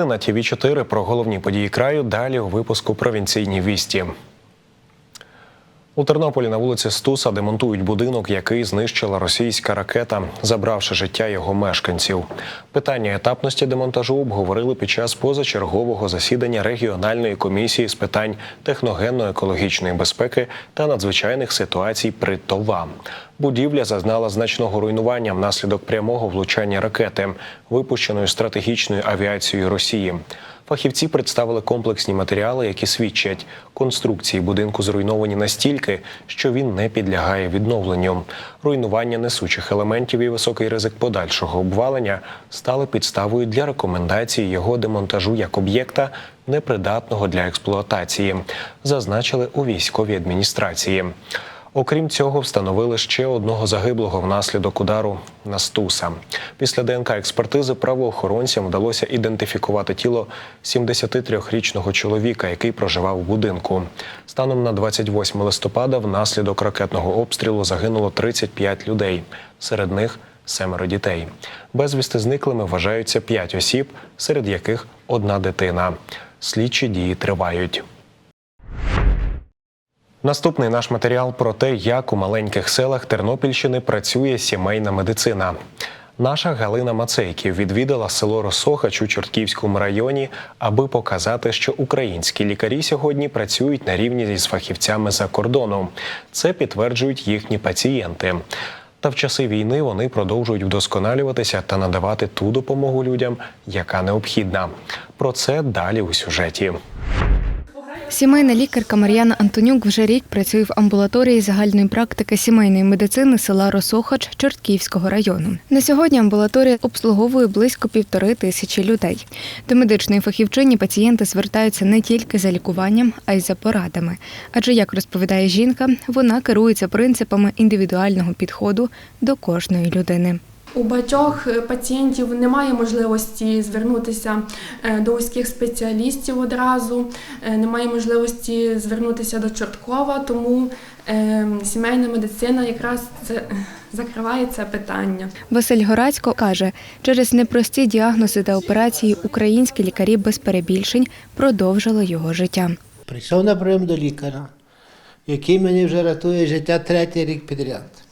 Новини на ТВ 4 про головні події краю. Далі у випуску провінційні вісті. У Тернополі на вулиці Стуса демонтують будинок, який знищила російська ракета, забравши життя його мешканців. Питання етапності демонтажу обговорили під час позачергового засідання регіональної комісії з питань техногенно-екологічної безпеки та надзвичайних ситуацій при ТОВА. Будівля зазнала значного руйнування внаслідок прямого влучання ракети, випущеної стратегічною авіацією Росії. Фахівці представили комплексні матеріали, які свідчать, конструкції будинку зруйновані настільки, що він не підлягає відновленню. Руйнування несучих елементів і високий ризик подальшого обвалення стали підставою для рекомендації його демонтажу як об'єкта, непридатного для експлуатації, зазначили у військовій адміністрації. Окрім цього, встановили ще одного загиблого внаслідок удару на Стуса. Після ДНК експертизи правоохоронцям вдалося ідентифікувати тіло 73-річного чоловіка, який проживав у будинку. Станом на 28 листопада внаслідок ракетного обстрілу загинуло 35 людей. Серед них семеро дітей. Безвісти зниклими вважаються 5 осіб, серед яких одна дитина. Слідчі дії тривають. Наступний наш матеріал про те, як у маленьких селах Тернопільщини працює сімейна медицина. Наша Галина Мацейків відвідала село Росохач у Чортківському районі, аби показати, що українські лікарі сьогодні працюють на рівні з фахівцями за кордоном. Це підтверджують їхні пацієнти. Та в часи війни вони продовжують вдосконалюватися та надавати ту допомогу людям, яка необхідна. Про це далі у сюжеті. Сімейна лікарка Мар'яна Антонюк вже рік працює в амбулаторії загальної практики сімейної медицини села Росохач Чортківського району. На сьогодні амбулаторія обслуговує близько півтори тисячі людей. До медичної фахівчині пацієнти звертаються не тільки за лікуванням, а й за порадами. Адже, як розповідає жінка, вона керується принципами індивідуального підходу до кожної людини. У багатьох е, пацієнтів немає можливості звернутися е, до вузьких спеціалістів одразу, е, немає можливості звернутися до Чорткова, тому сімейна медицина якраз це, закриває це питання. Василь Горацько каже, через непрості діагнози та операції українські лікарі без перебільшень продовжили його життя. Прийшов на прийом до лікаря, який мені вже рятує життя третій рік підряд.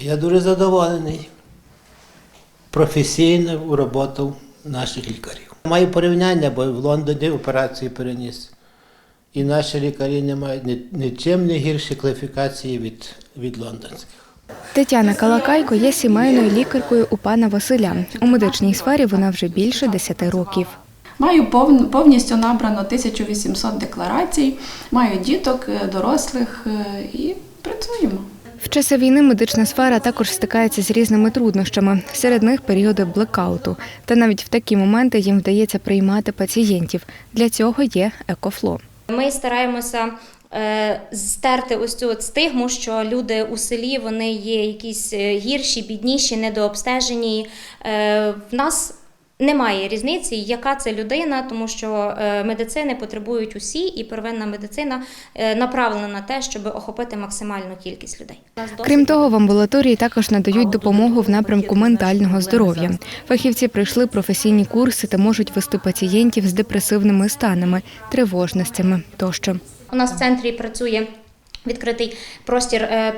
Я дуже задоволений професійно у роботу наших лікарів. Маю порівняння, бо в Лондоні операції переніс. І наші лікарі не мають нічим не гірші кваліфікації від, від лондонських. Тетяна Калакайко є сімейною лікаркою у пана Василя. У медичній сфері вона вже більше 10 років. Маю повн- повністю набрано 1800 декларацій, маю діток, е, дорослих е, і працюємо. В часи війни медична сфера також стикається з різними труднощами. Серед них періоди блекауту. Та навіть в такі моменти їм вдається приймати пацієнтів. Для цього є екофло. Ми стараємося е, стерти ось цю от стигму, що люди у селі вони є якісь е, гірші, бідніші, недообстежені. Е, В нас немає різниці, яка це людина, тому що е, медицини потребують усі, і первинна медицина е, направлена на те, щоб охопити максимальну кількість людей. Крім того, в амбулаторії також надають допомогу в напрямку ментального здоров'я. Фахівці пройшли професійні курси та можуть вести пацієнтів з депресивними станами, тривожностями тощо. У нас в центрі працює відкритий простір е,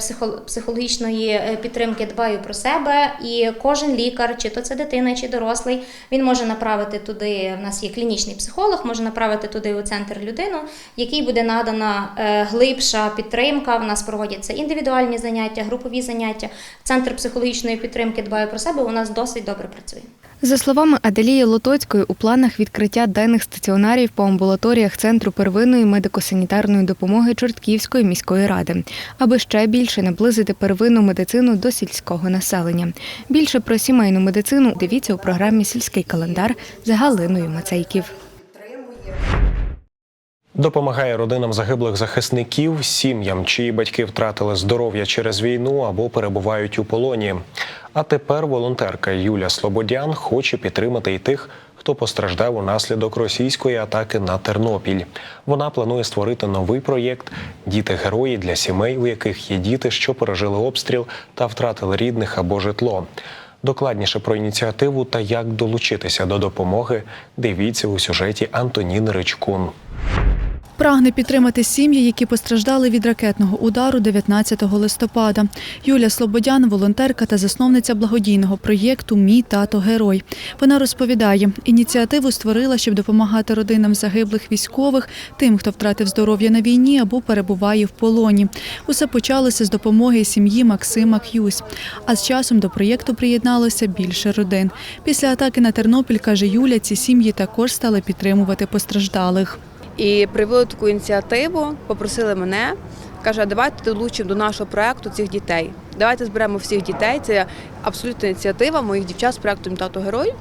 психологічної е, підтримки дбаю про себе, і кожен лікар, чи то це дитина, чи дорослий, він може направити туди. В нас є клінічний психолог, може направити туди у центр людину, якій буде надана е, глибша підтримка. В нас проводяться індивідуальні заняття, групові заняття. Центр психологічної підтримки дбаю про себе. У нас досить добре працює. За словами Аделії Лотоцької, у планах відкриття денних стаціонарів по амбулаторіях Центру первинної медико-санітарної допомоги Чортківської міської ради, аби ще більше наблизити первинну медицину до сільського населення. Більше про сімейну медицину дивіться у програмі Сільський календар з Галиною Мацейків. Допомагає родинам загиблих захисників, сім'ям, чиї батьки втратили здоров'я через війну або перебувають у полоні. А тепер волонтерка Юля Слободян хоче підтримати і тих, хто постраждав унаслідок російської атаки на Тернопіль. Вона планує створити новий проєкт Діти герої для сімей, у яких є діти, що пережили обстріл та втратили рідних або житло. Докладніше про ініціативу та як долучитися до допомоги дивіться у сюжеті Антоніни Ричкун. Прагне підтримати сім'ї, які постраждали від ракетного удару 19 листопада. Юля Слободян, волонтерка та засновниця благодійного проєкту Мій тато герой. Вона розповідає, ініціативу створила, щоб допомагати родинам загиблих військових, тим, хто втратив здоров'я на війні або перебуває в полоні. Усе почалося з допомоги сім'ї Максима К'юсь. А з часом до проєкту приєдналося більше родин. Після атаки на Тернопіль, каже Юля, ці сім'ї також стали підтримувати постраждалих. І привели таку ініціативу, попросили мене, каже, а давайте долучимо до нашого проекту цих дітей. Давайте зберемо всіх дітей. Це абсолютна ініціатива моїх дівчат з проекту «Мій тато герой.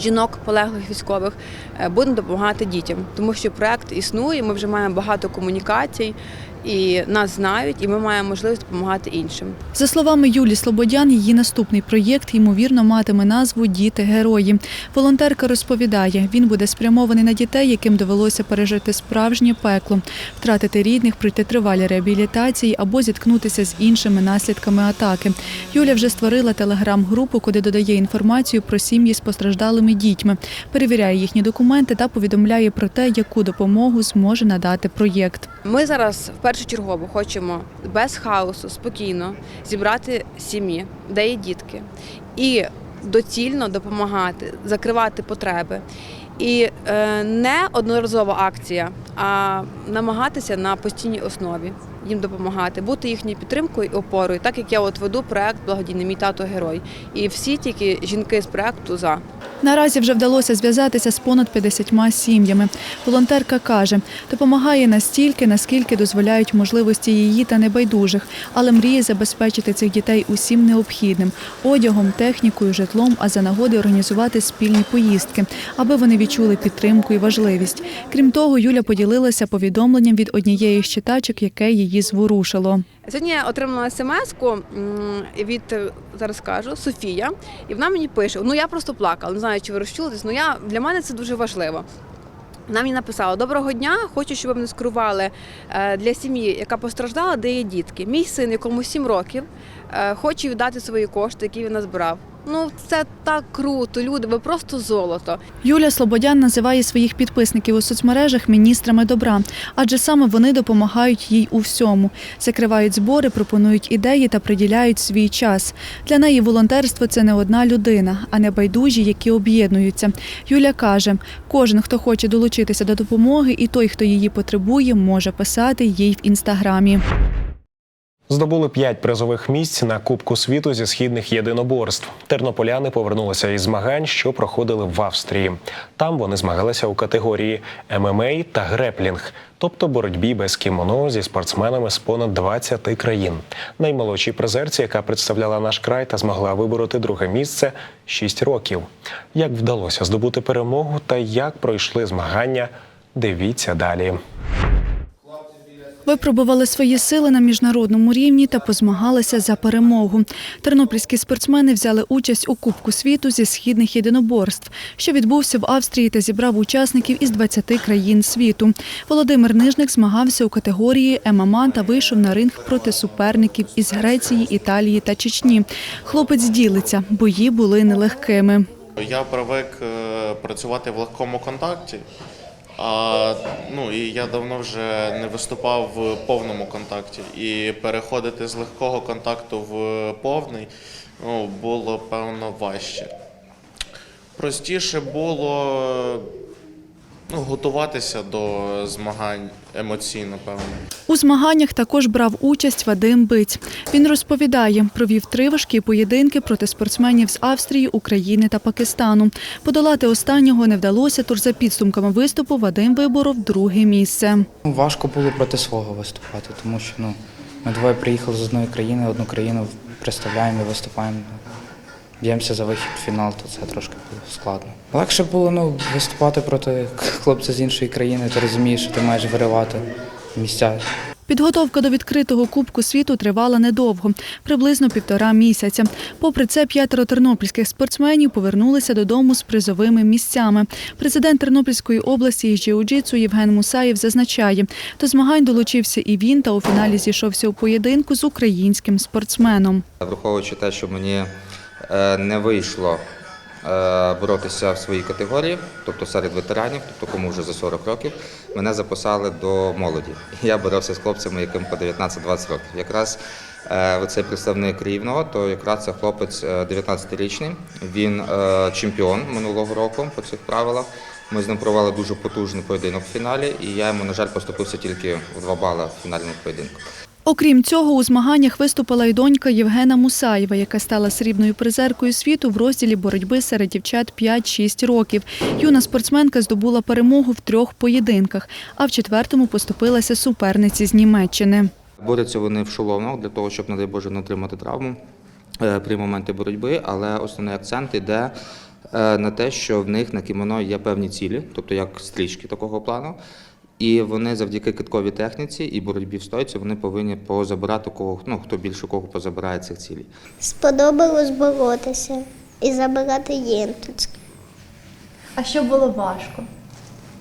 Жінок полеглих військових е, будемо допомагати дітям, тому що проект існує. Ми вже маємо багато комунікацій, і нас знають, і ми маємо можливість допомагати іншим. За словами Юлі Слободян, її наступний проєкт ймовірно матиме назву Діти герої. Волонтерка розповідає, він буде спрямований на дітей, яким довелося пережити справжнє пекло, втратити рідних, пройти тривалі реабілітації або зіткнутися з іншими наслідками атаки. Юля вже створила телеграм-групу, куди додає інформацію про сім'ї з постраждалими дітьми, перевіряє їхні документи та повідомляє про те, яку допомогу зможе надати проєкт. Ми зараз першочергово хочемо без хаосу, спокійно зібрати сім'ї, де є дітки, і доцільно допомагати, закривати потреби. І е, не одноразова акція, а намагатися на постійній основі їм допомагати, бути їхньою підтримкою і опорою, так як я от веду проект благодійний мій тато герой. І всі тільки жінки з проекту за. Наразі вже вдалося зв'язатися з понад 50 сім'ями. Волонтерка каже, допомагає настільки, наскільки дозволяють можливості її та небайдужих, але мріє забезпечити цих дітей усім необхідним одягом, технікою, житлом, а за нагоди організувати спільні поїздки, аби вони відчули підтримку і важливість. Крім того, Юля поділилася повідомленням від однієї з читачок, яке її зворушило. Сьогодні я отримала смс-ку від зараз кажу Софія, і вона мені пише: ну я просто плакала, не знаю, чи ви розчулитесь, ну я для мене це дуже важливо. Вона мені написала: Доброго дня, хочу, щоб ви мене скерували е, для сім'ї, яка постраждала, де є дітки. Мій син, якому 7 років, е, хоче віддати свої кошти, які він назбирав. Ну це так круто, люди, ви просто золото. Юля Слободян називає своїх підписників у соцмережах міністрами добра, адже саме вони допомагають їй у всьому. Закривають збори, пропонують ідеї та приділяють свій час. Для неї волонтерство це не одна людина, а не байдужі, які об'єднуються. Юля каже: кожен, хто хоче долучитися до допомоги, і той, хто її потребує, може писати їй в інстаграмі. Здобули п'ять призових місць на Кубку світу зі східних єдиноборств. Тернополяни повернулися із змагань, що проходили в Австрії. Там вони змагалися у категорії ММА та греплінг, тобто боротьбі без кімоно зі спортсменами з понад 20 країн. Наймолодшій призерці, яка представляла наш край та змогла вибороти друге місце 6 років. Як вдалося здобути перемогу та як пройшли змагання, дивіться далі. Випробували свої сили на міжнародному рівні та позмагалися за перемогу. Тернопільські спортсмени взяли участь у Кубку світу зі східних єдиноборств, що відбувся в Австрії та зібрав учасників із 20 країн світу. Володимир Нижник змагався у категорії ММА та вийшов на ринг проти суперників із Греції, Італії та Чечні. Хлопець ділиться, бої були нелегкими. Я привик е, працювати в легкому контакті, а ну і я давно вже не виступав в повному контакті. І переходити з легкого контакту в повний ну, було певно важче. Простіше було ну, готуватися до змагань емоційно, певно. У змаганнях також брав участь Вадим Биць. Він розповідає, провів три важкі поєдинки проти спортсменів з Австрії, України та Пакистану. Подолати останнього не вдалося, тож за підсумками виступу Вадим виборов друге місце. Ну, Важко було проти свого виступати, тому що ну, ми двоє приїхали з одної країни, одну країну представляємо і виступаємо. Б'ємося за вихід в фінал, то це трошки було складно. Легше було ну, виступати проти хлопця з іншої країни, ти розумієш, що ти маєш виривати місця. Підготовка до відкритого Кубку світу тривала недовго, приблизно півтора місяця. Попри це, п'ятеро тернопільських спортсменів повернулися додому з призовими місцями. Президент Тернопільської області із джиу-джитсу Євген Мусаєв зазначає, до змагань долучився і він, та у фіналі зійшовся у поєдинку з українським спортсменом. Враховуючи те, що мені не вийшло е, боротися в своїй категорії, тобто серед ветеранів, тобто кому вже за 40 років, мене записали до молоді. Я боровся з хлопцями, яким по 19-20 років. Якраз е, оцей представник рівного, то якраз це хлопець е, 19-річний. Він е, чемпіон минулого року по цих правилах. Ми з ним провели дуже потужний поєдинок в фіналі, і я йому, на жаль, поступився тільки в два бали в фінальному поєдинку. Окрім цього, у змаганнях виступила й донька Євгена Мусаєва, яка стала срібною призеркою світу в розділі боротьби серед дівчат 5-6 років. Юна спортсменка здобула перемогу в трьох поєдинках, а в четвертому поступилася суперниці з Німеччини. Борються вони в шоломах для того, щоб, не дай Боже, не отримати травму е, при моменті боротьби, але основний акцент йде е, на те, що в них на кімоно є певні цілі, тобто як стрічки такого плану. І вони завдяки китковій техніці і боротьбі в стойці вони повинні позабирати кого, ну хто більше кого позабирає цих цілей. Сподобалось боротися і забирати єнтуцьки. А що було важко?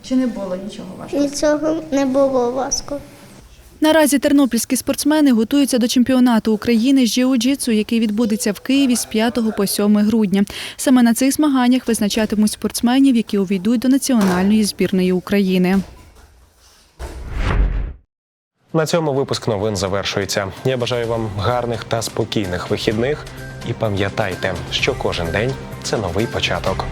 Чи не було нічого важкого? Нічого не було важко. Наразі тернопільські спортсмени готуються до чемпіонату України з джиу-джитсу, який відбудеться в Києві з 5 по 7 грудня. Саме на цих змаганнях визначатимуть спортсменів, які увійдуть до національної збірної України. На цьому випуск новин завершується. Я бажаю вам гарних та спокійних вихідних. І пам'ятайте, що кожен день це новий початок.